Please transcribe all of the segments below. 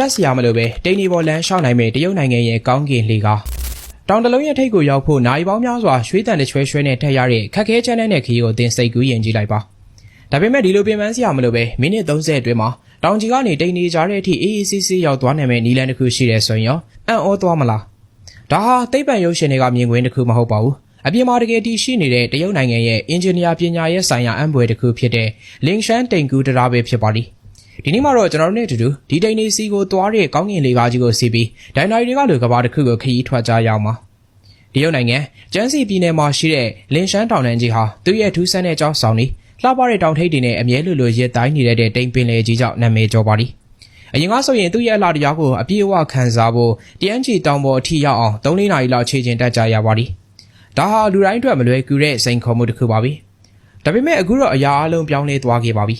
တက်စရာမလိုပဲတိန်နီပေါ်လန်းရှောင်းနိုင်မဲ့တရုတ်နိုင်ငံရဲ့ကောင်းကင်လေကားတောင်တလုံးရဲ့ထိပ်ကိုရောက်ဖို့နိုင်ပေါင်းများစွာရွှေတန်တချွဲချွဲနဲ့ထက်ရတဲ့ခက်ခဲချမ်းတဲ့ခရီးကိုသင်စိတ်ကူးယဉ်ကြည့်လိုက်ပါဒါပေမဲ့ဒီလိုပင်ပန်းစရာမလိုပဲမိနစ်30အတွင်းမှာတောင်ကြီးကနေတိန်နီကြားတဲ့အထိအေးအေးဆေးဆေးရောက်သွားနိုင်မဲ့နီလန်တစ်ခုရှိတယ်ဆိုရင်ရောအံ့ဩသွားမလားဒါဟာသိပ္ပံရုပ်ရှင်တွေကမြင်ကွင်းတစ်ခုမဟုတ်ပါဘူးအပြင်မှာတကယ်တည်ရှိနေတဲ့တရုတ်နိုင်ငံရဲ့အင်ဂျင်နီယာပညာရေးဆိုင်ရာအံပွဲတစ်ခုဖြစ်တဲ့လင်ရှန်တိန်ကူတရားပဲဖြစ်ပါလိမ့် ဒီနေ့မှာတော့ကျွန်တော်တို့နဲ့အတူတူဒီတိန်နေစီကိုသွားတဲ့ကောင်းကင်လေးကားကြီးကိုစီးပြီးဒိုင်နာရီတွေကလူကဘာတစ်ခုကိုခရီးထွက်ကြရအောင်ပါဒီရုပ်နိုင်ငံကျန်းစီပြည်နယ်မှာရှိတဲ့လင်ရှန်းတောင်တန်းကြီးဟာသူ့ရဲ့ထူးဆန်းတဲ့ကြောက်ဆောင်နေလှပတဲ့တောင်ထိပ်တွေနဲ့အမြဲလိုလိုရစ်တိုင်းနေတဲ့တိမ်ပင်လေကြီးကြောင့်နာမည်ကျော်ပါလိအရင်ကဆိုရင်သူ့ရဲ့အလားတရားကိုအပြည့်အဝခံစားဖို့ TNG တောင်ပေါ်အထိရောက်အောင်3-4နာရီလောက်ခြေကျင်တက်ကြရပါလိဒါဟာလူတိုင်းအတွက်မလွယ်ကူတဲ့စိန်ခေါ်မှုတစ်ခုပါပဲဒါပေမဲ့အခုတော့အရာအလုံးပြောင်းလဲသွားခဲ့ပါပြီ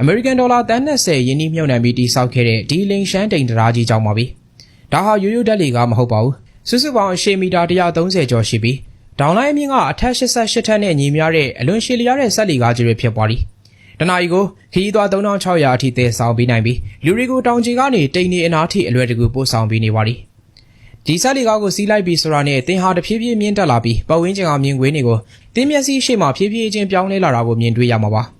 အမေရိကန်ဒေါ်လာတန်း20ယင်းနှိမ့်မြုပ်နှံပြီးတိစောက်ခဲ့တဲ့ဒီလင်ရှမ်းတိန်တရာကြီးကြောင့်ပါပဲ။ဒါဟာရိုးရိုးတက်လီကမဟုတ်ပါဘူး။စုစုပေါင်းရှေမီတာ130ကျော်ရှိပြီးဒေါင်လိုင်းအမြင့်ကအထက်88ထက်နဲ့ညီမျှတဲ့အလွန်ရှည်လျားတဲ့ဆက်လီကားကြီးတွေဖြစ်သွားသည်။တနာရီကိုခရီးသွား3600အထိတည်ဆောင်ပေးနိုင်ပြီးလူတွေကိုတောင်ကြီးကနေတိန်နေအနာထိအလွယ်တကူပို့ဆောင်ပေးနေပါသည်။ဒီဆက်လီကားကိုစီးလိုက်ပြီးဆိုတာနဲ့တင်ဟာတဖြည်းဖြည်းမြင့်တက်လာပြီးပတ်ဝန်းကျင်ကမြင်ကွင်းတွေကိုတင်းမျက်စိရှေ့မှာဖြည်းဖြည်းချင်းပြောင်းလဲလာတာကိုမြင်တွေ့ရမှာပါ။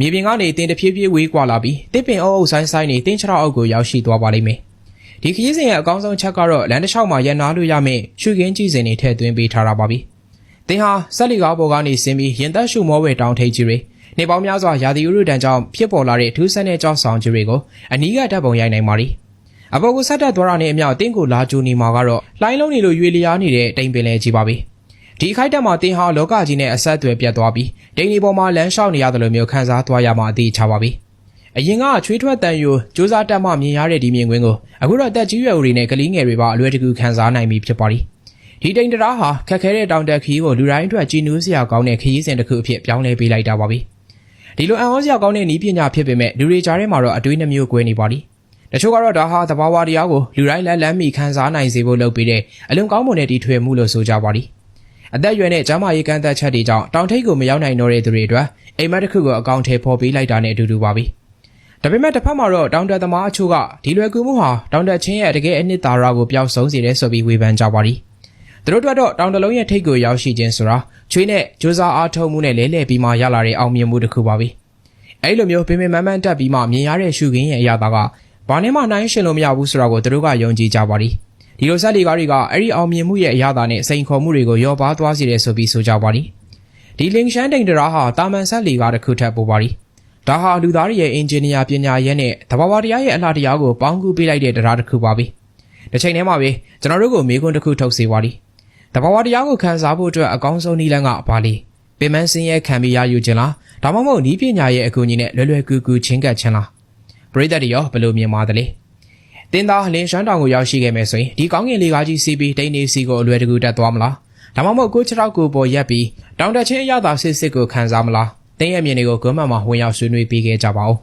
မြေပြင်ကနေတင်တဖြည်းဖြည်းဝေးကွာလာပြီးတစ်ပင်အုပ်အုပ်ဆိုင်ဆိုင်နေတင်းချောက်အောက်ကိုရောက်ရှိသွားပါလိမ့်မယ်။ဒီခရီးစဉ်ရဲ့အကောင်းဆုံးချက်ကတော့လမ်းတစ်လျှောက်မှာရန်နာလို့ရမယ့်ရှုခင်းကြည့်စင်တွေထည့်သွင်းပေးထားတာပါပဲ။တင်ဟာဆက်လီကားပေါ်ကနေဆင်းပြီးရင်သက်ရှုမောဝဲတောင်ထိပ်ကြီးတွေနေပေါင်းများစွာရာသီဥတုတန်ကြောင့်ဖြစ်ပေါ်လာတဲ့ထူးဆန်းတဲ့ကြောက်ဆောင်ကြီးတွေကိုအနီးကတပ်ပုံရိုက်နိုင်ပါလိမ့်။အပေါ်ကိုဆက်တက်သွားတာနဲ့အမျှတင်းကိုလာကျူနေမှာကတော့လိုင်းလုံးနေလို့ရွေလျားနေတဲ့တိမ်ပင်လေကြီးပါပဲ။ ဒီအခိုက်အတန့်မှာတင်ဟာလောကကြီးနဲ့အဆက်အသွယ်ပြတ်သွားပြီးဒိန်ဒီပေါ်မှာလမ်းလျှောက်နေရတယ်လို့မျိုးခံစားသွားရမှအသေးချပါပြီ။အရင်ကချွေးထွက်တန်ယိုစူးစမ်းတက်မှမြင်ရတဲ့ဒီမြင်ကွင်းကိုအခုတော့တက်ကြီးရွယ်ဦးတွေနဲ့ကလေးငယ်တွေပါအလွယ်တကူခံစားနိုင်ပြီဖြစ်ပါပြီ။ဒီတိန်တရားဟာခက်ခဲတဲ့တောင်တက်ခီးကိုလူတိုင်းအတွက်ကြည်နူးစရာကောင်းတဲ့ခရီးစဉ်တစ်ခုအဖြစ်ပြောင်းလဲပေးလိုက်တာပါပဲ။ဒီလိုအံ့ဩစရာကောင်းတဲ့ဤပညာဖြစ်ပေမဲ့လူတွေကြားထဲမှာတော့အတွေးနှမျိုးကွဲနေပါလိမ့်။တချို့ကတော့ဒါဟာသဘာဝတရားကိုလူတိုင်းလက်လန်းမီခံစားနိုင်စေဖို့လုပ်ပေးတဲ့အလွန်ကောင်းမွန်တဲ့ဒီထွေမှုလို့ဆိုကြပါလိမ့်။ အသက်အရွယ်နဲ့ကျန်းမာရေးကန့်သက်ချက်တွေကြောင့်တောင်ထိပ်ကိုမရောက်နိုင်တော့တဲ့သူတွေအတွက်အိမ်မက်တစ်ခုကိုအကောင့်ထဲပေါ်ပေးလိုက်တာနဲ့အတူတူပါပဲ။ဒါပေမဲ့တစ်ဖက်မှာတော့တောင်တက်သမားအချို့ကဒီလွယ်ကူမှုဟာတောင်တက်ချင်းရဲ့တကယ်အနှစ်သာရကိုပျောက်ဆုံးစေတယ်ဆိုပြီးဝေဖန်ကြပါသည်။သူတို့တို့တော့တောင်တလုံးရဲ့ထိပ်ကိုရောက်ရှိခြင်းဆိုတာချွေးနဲ့ကြိုးစားအားထုတ်မှုနဲ့လဲလှယ်ပြီးမှရလာတဲ့အောင်မြင်မှုတစ်ခုပါပဲ။အဲဒီလိုမျိုးပင်ပင်မန်းမန်းတက်ပြီးမှမြင်ရတဲ့ရှုခင်းရဲ့အရာသားကဘာနဲ့မှနှိုင်းရှင်လို့မရဘူးဆိုတာကိုသူတို့ကယုံကြည်ကြပါသည်။ ဒီလိုဆက်လီကားတွေကအဲ့ဒီအောင်မြင်မှုရဲ့အရာသာနဲ့စိန်ခေါ်မှုတွေကိုရောပါသွားစေတယ်ဆိုပြီးဆိုကြပါသည်ဒီလင်ရှန်တိန်တရာဟာတာမန်ဆက်လီကားတစ်ခုထပ်ပိုပါသည်ဒါဟာလူသားတွေရဲ့အင်ဂျင်နီယာပညာရဲနဲ့သဘာဝတရားရဲ့အလားတရားကိုပေါင်းကူးပေးလိုက်တဲ့တရားတစ်ခုပါပဲတစ်ချိန်တည်းမှာပဲကျွန်တော်တို့ကိုမေးခွန်းတစ်ခုထုတ်စေပါသည်သဘာဝတရားကိုခန်းစားဖို့အတွက်အကောင်းဆုံးနည်းလမ်းကဘာလဲပင်မစင်းရဲခံပြီးရယူခြင်းလားဒါမှမဟုတ်ဤပညာရဲ့အကူအညီနဲ့လွယ်လွယ်ကူကူချင်းကပ်ခြင်းလားပရိသတ်တွေရောဘယ်လိုမြင်ပါသလဲ တင်းသားလင်းရှမ်းတောင်ကိုရောက်ရှိခဲ့မယ်ဆိုရင်ဒီကောင်းကင်လေးကားကြီးစီးပြီးတိန်နေစီကိုအလွယ်တကူတက်သွားမလားဒါမှမဟုတ်ကိုချထောက်ကိုပေါ်ရက်ပြီးတောင်တက်ချင်းအရသာစစ်စစ်ကိုခံစားမလားတင်းရဲ့မြင်တွေကိုဂွမ်းမမှာဝင်ရောက်ဆွေးနွေးပေးခဲ့ကြပါဦး